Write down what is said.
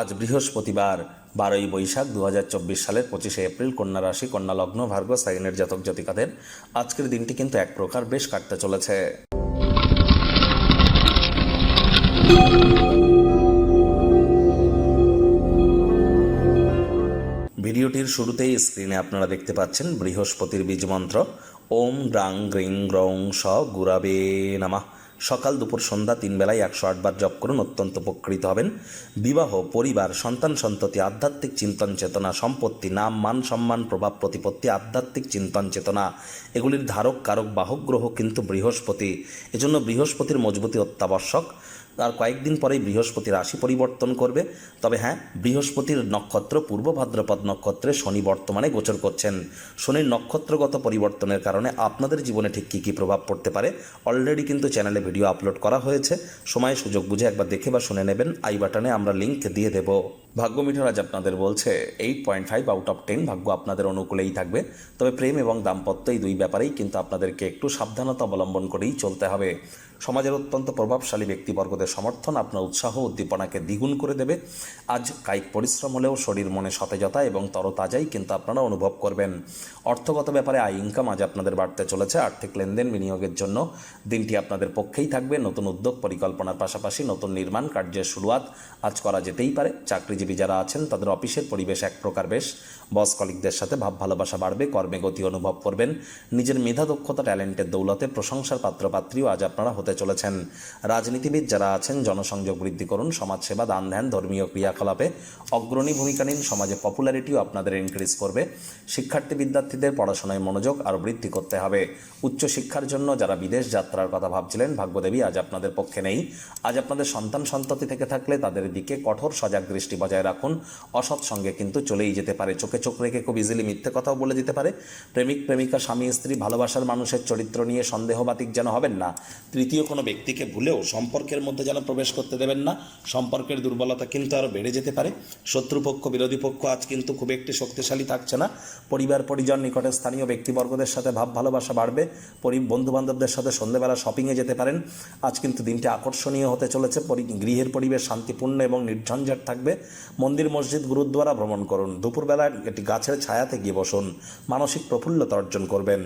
আজ বৃহস্পতিবার, বারোই বৈশাখ দুহাজার চব্বিশ সালের পঁচিশে এপ্রিল কন্যা রাশি, কন্যা লগ্ন ভার্গ সাইনের জাতক জাতিকাদের আজকের দিনটি কিন্তু এক প্রকার বেশ কাটতে চলেছে। ভিডিওটির শুরুতেই স্ক্রিনে আপনারা দেখতে পাচ্ছেন বৃহস্পতির বীজ মন্ত্র। ওম গ্রাং গ্রিং, গ্রং, স, গুরাবে, নামা। সকাল দুপুর সন্ধ্যা তিন বেলায় একশো আটবার জপ করুন, অত্যন্ত উপকৃত হবেন। বিবাহ, পরিবার, সন্তান সন্ততি, আধ্যাত্মিক চিন্তন চেতনা, সম্পত্তি, নাম, মান সম্মান, প্রভাব প্রতিপত্তি, আধ্যাত্মিক চিন্তন চেতনা, এগুলির ধারক, কারক, বাহক, গ্রহ কিন্তু বৃহস্পতি। এজন্য বৃহস্পতির মজবুতি অত্যাবশ্যক। আর কয়েকদিন পরেই বৃহস্পতি রাশি পরিবর্তন করবে। তবে হ্যাঁ বৃহস্পতির নক্ষত্র পূর্ব ভাদ্রপদ নক্ষত্রে শনি বর্তমানে গোচর করছেন। শনির নক্ষত্রগত পরিবর্তনের কারণে আপনাদের জীবনে ঠিক কী কী প্রভাব পড়তে পারে অলরেডি কিন্তু চ্যানেলে ভিডিও আপলোড করা হয়েছে। সময় সুযোগ বুঝে একবার দেখে বা শুনে নেবেন। আই বাটনে আমরা লিঙ্ক দিয়ে দেব। ভাগ্য মিটার আজ আপনাদের বলছে, eight point five out of ten ভাগ্য আপনাদের অনুকূলেই থাকবে। তবে প্রেম এবং দাম্পত্য এই দুই ব্যাপারেই কিন্তু আপনাদেরকে একটু সাবধানতা অবলম্বন করেই চলতে হবে। সমাজের অত্যন্ত প্রভাবশালী ব্যক্তিবর্গদের সমর্থন, আপনার উৎসাহ, উদ্দীপনাকে দ্বিগুণ করে দেবে। আজ কায়িক পরিশ্রম হলেও শরীর মনে সতেজতা এবং তরতাজাই কিন্তু আপনারা অনুভব করবেন। অর্থগত ব্যাপারে আয় ইনকাম আজ আপনাদের বাড়তে চলেছে। আর্থিক লেনদেন বিনিয়োগের জন্য দিনটি আপনাদের পক্ষেই থাকবে। নতুন উদ্যোগ, পরিকল্পনার পাশাপাশি নতুন নির্মাণ কার্যের শুরুয়াত আজ করা যেতেই পারে। চাকরিজীবী যারা আছেন, তাদের অফিসের পরিবেশ এক প্রকার বেশ। বস কলিকদের সাথে ভাব ভালোবাসা বাড়বে, কর্মে গতি অনুভব করবেন। নিজের মেধা, দক্ষতা, ট্যালেন্টের দৌলতে প্রশংসার পাত্রপাত্রীও আজ আপনারা হতে চলেছেন। রাজনীতিবিদ যারা আছেন, জনসংযোগ বৃদ্ধি করুন, সমাজসেবা, দান ধ্যান, ধর্মীয় ক্রিয়াকলাপে অগ্রণী ভূমিকা নিন, সমাজে পপুলারিটিও আপনাদের ইনক্রিজ করবে। শিক্ষার্থী বিদ্যার্থীদের পড়াশোনায় মনোযোগ আরও বৃদ্ধি করতে হবে। উচ্চশিক্ষার জন্য যারা বিদেশ যাত্রার কথা ভাবছিলেন, ভাগ্যদেবী আজ আপনাদের পক্ষে নেই। আজ আপনাদের সন্তান সন্ততি থেকে থাকলে তাদের দিকে কঠোর সজাগ দৃষ্টি বজায় রাখুন। অসৎ সঙ্গে কিন্তু চলেই যেতে পারে। চোখে চোখ রেখে খুব ইজিলি মিথ্যে কথাও বলে দিতে পারে। প্রেমিক, প্রেমিকা, স্বামী, স্ত্রী, ভালোবাসার মানুষের চরিত্র নিয়ে সন্দেহবাতিক যেন হবেন না। তৃতীয় কোনো ব্যক্তিকে ভুলেও সম্পর্কের মধ্যে যেন প্রবেশ করতে দেবেন না। সম্পর্কের দুর্বলতা কিন্তু আরও বেড়ে যেতে পারে। শত্রুপক্ষ, বিরোধী পক্ষ আজ কিন্তু খুব একটি শক্তিশালী থাকছে না। পরিবার, পরিজন, নিকটে স্থানীয় ব্যক্তিবর্গদের সাথে ভাব, ভালোবাসা বাড়বে। পরি বন্ধু বান্ধবদের সাথে সন্ধ্যেবেলা শপিংয়ে যেতে পারেন। আজ কিন্তু দিনটি আকর্ষণীয় হতে চলেছে। গৃহের পরিবেশ শান্তিপূর্ণ এবং নির্ঝঞ্ঝাট থাকবে। মন্দির, মসজিদ, গুরুদ্বারা ভ্রমণ করুন। দুপুরবেলা একটি গাছের ছায়াতে গিয়ে বসুন। মানসিক প্রফুল্লতা অর্জন করবেন।